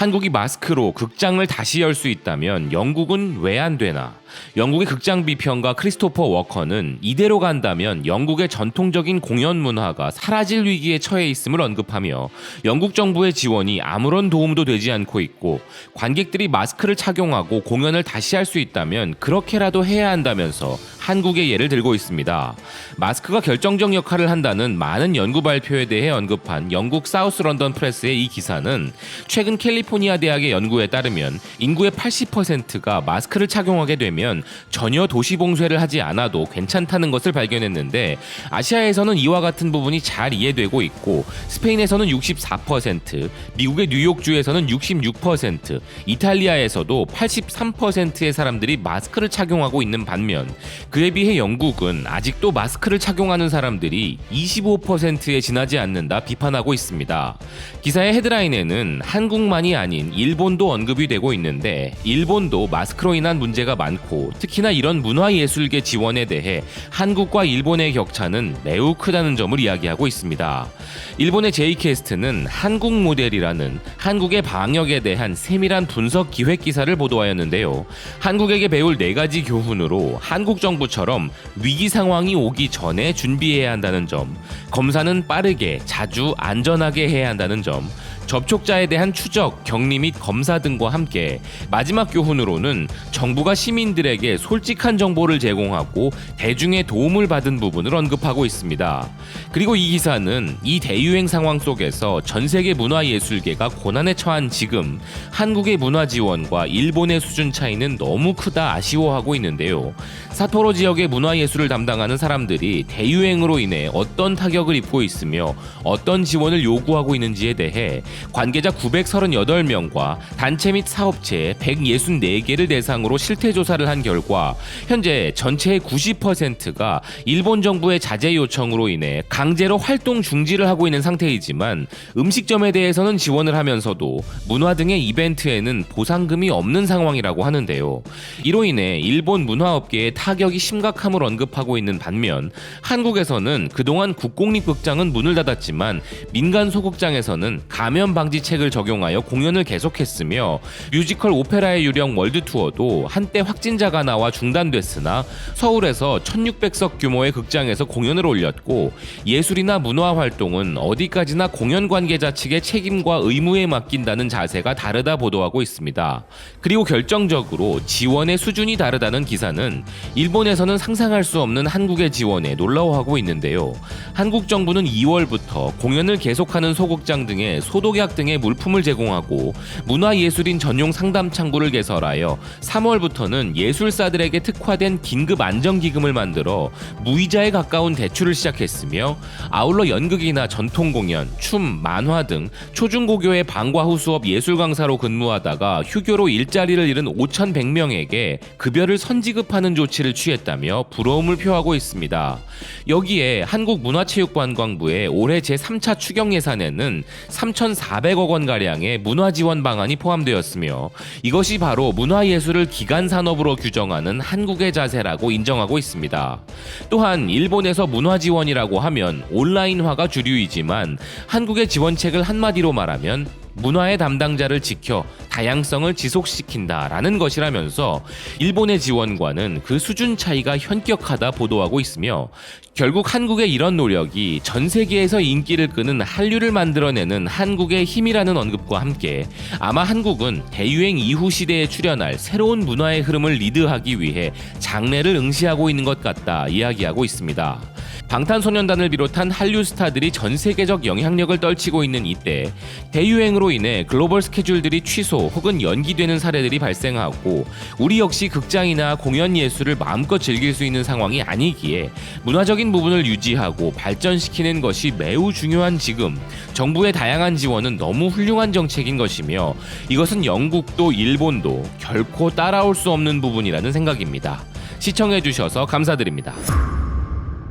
한국이 마스크로 극장을 다시 열 수 있다면 영국은 왜 안 되나? 영국의 극장 비평가 크리스토퍼 워커는 이대로 간다면 영국의 전통적인 공연 문화가 사라질 위기에 처해 있음을 언급하며 영국 정부의 지원이 아무런 도움도 되지 않고 있고 관객들이 마스크를 착용하고 공연을 다시 할 수 있다면 그렇게라도 해야 한다면서 한국의 예를 들고 있습니다. 마스크가 결정적 역할을 한다는 많은 연구 발표에 대해 언급한 영국 사우스 런던 프레스의 이 기사는 최근 캘리포 니아 대학의 연구에 따르면 인구의 80%가 마스크를 착용하게 되면 전혀 도시 봉쇄를 하지 않아도 괜찮다는 것을 발견했는데 아시아에서는 이와 같은 부분이 잘 이해되고 있고 스페인에서는 64%, 미국의 뉴욕주에서는 66%, 이탈리아에서도 83%의 사람들이 마스크를 착용하고 있는 반면 그에 비해 영국은 아직도 마스크를 착용하는 사람들이 25%에 지나지 않는다 비판하고 있습니다. 기사의 헤드라인에는 한국만이 아닌 일본도 언급이 되고 있는데 일본도 마스크로 인한 문제가 많고 특히나 이런 문화예술계 지원에 대해 한국과 일본의 격차는 매우 크다는 점을 이야기하고 있습니다. 일본의 제이캐스트는 한국 모델이라는 한국의 방역에 대한 세밀한 분석 기획 기사를 보도하였는데요. 한국에게 배울 네 가지 교훈으로 한국 정부처럼 위기 상황이 오기 전에 준비해야 한다는 점, 검사는 빠르게 자주 안전하게 해야 한다는 점, 접촉자에 대한 추적, 격리 및 검사 등과 함께 마지막 교훈으로는 정부가 시민들에게 솔직한 정보를 제공하고 대중의 도움을 받은 부분을 언급하고 있습니다. 그리고 이 기사는 이 대유행 상황 속에서 전 세계 문화예술계가 고난에 처한 지금 한국의 문화 지원과 일본의 수준 차이는 너무 크다 아쉬워하고 있는데요. 사토로 지역의 문화예술을 담당하는 사람들이 대유행으로 인해 어떤 타격을 입고 있으며 어떤 지원을 요구하고 있는지에 대해 관계자 938명과 단체 및 사업체 164개를 대상으로 실태 조사를 한 결과 현재 전체의 90%가 일본 정부의 자제 요청으로 인해 강제로 활동 중지를 하고 있는 상태이지만 음식점에 대해서는 지원을 하면서도 문화 등의 이벤트에는 보상금이 없는 상황이라고 하는데요. 이로 인해 일본 문화업계의 타격이 심각함을 언급하고 있는 반면 한국에서는 그동안 국공립극장은 문을 닫았지만 민간 소극장에서는 감염 방지책을 적용하여 공연을 계속했으며 뮤지컬 오페라의 유령 월드 투어도 한때 확진자가 나와 중단됐으나 서울에서 1600석 규모의 극장에서 공연을 올렸고 예술이나 문화 활동은 어디까지나 공연 관계자 측의 책임과 의무에 맡긴다는 자세가 다르다 보도하고 있습니다. 그리고 결정적으로 지원의 수준이 다르다는 기사는 일본에서는 상상할 수 없는 한국의 지원에 놀라워하고 있는데요. 한국 정부는 2월부터 공연을 계속하는 소극장 등의 소 독약 등의 물품을 제공하고 문화예술인 전용 상담 창구를 개설하여 3월부터는 예술사들에게 특화된 긴급 안정기금을 만들어 무이자에 가까운 대출을 시작했으며 아울러 연극이나 전통 공연, 춤, 만화 등 초중고교의 방과 후 수업 예술 강사로 근무하다가 휴교로 일자리를 잃은 5,100명에게 급여를 선지급하는 조치를 취했다며 부러움을 표하고 있습니다. 여기에 한국문화체육관광부의 올해 제3차 추경 예산에는 3,400억 원 가량의 문화 지원 방안이 포함되었으며 이것이 바로 문화예술을 기간 산업으로 규정하는 한국의 자세라고 인정하고 있습니다. 또한 일본에서 문화 지원이라고 하면 온라인화가 주류이지만 한국의 지원책을 한마디로 말하면 문화의 담당자를 지켜 다양성을 지속시킨다라는 것이라면서 일본의 지원과는 그 수준 차이가 현격하다 보도하고 있으며 결국 한국의 이런 노력이 전 세계에서 인기를 끄는 한류를 만들어내는 한국의 힘이라는 언급과 함께 아마 한국은 대유행 이후 시대에 출현할 새로운 문화의 흐름을 리드하기 위해 장래를 응시하고 있는 것 같다 이야기하고 있습니다. 방탄소년단을 비롯한 한류 스타들이 전 세계적 영향력을 떨치고 있는 이때 대유행으로 인해 글로벌 스케줄들이 취소 혹은 연기되는 사례들이 발생하고 우리 역시 극장이나 공연 예술을 마음껏 즐길 수 있는 상황이 아니기에 문화적인 부분을 유지하고 발전시키는 것이 매우 중요한 지금 정부의 다양한 지원은 너무 훌륭한 정책인 것이며 이것은 영국도 일본도 결코 따라올 수 없는 부분이라는 생각입니다. 시청해주셔서 감사드립니다.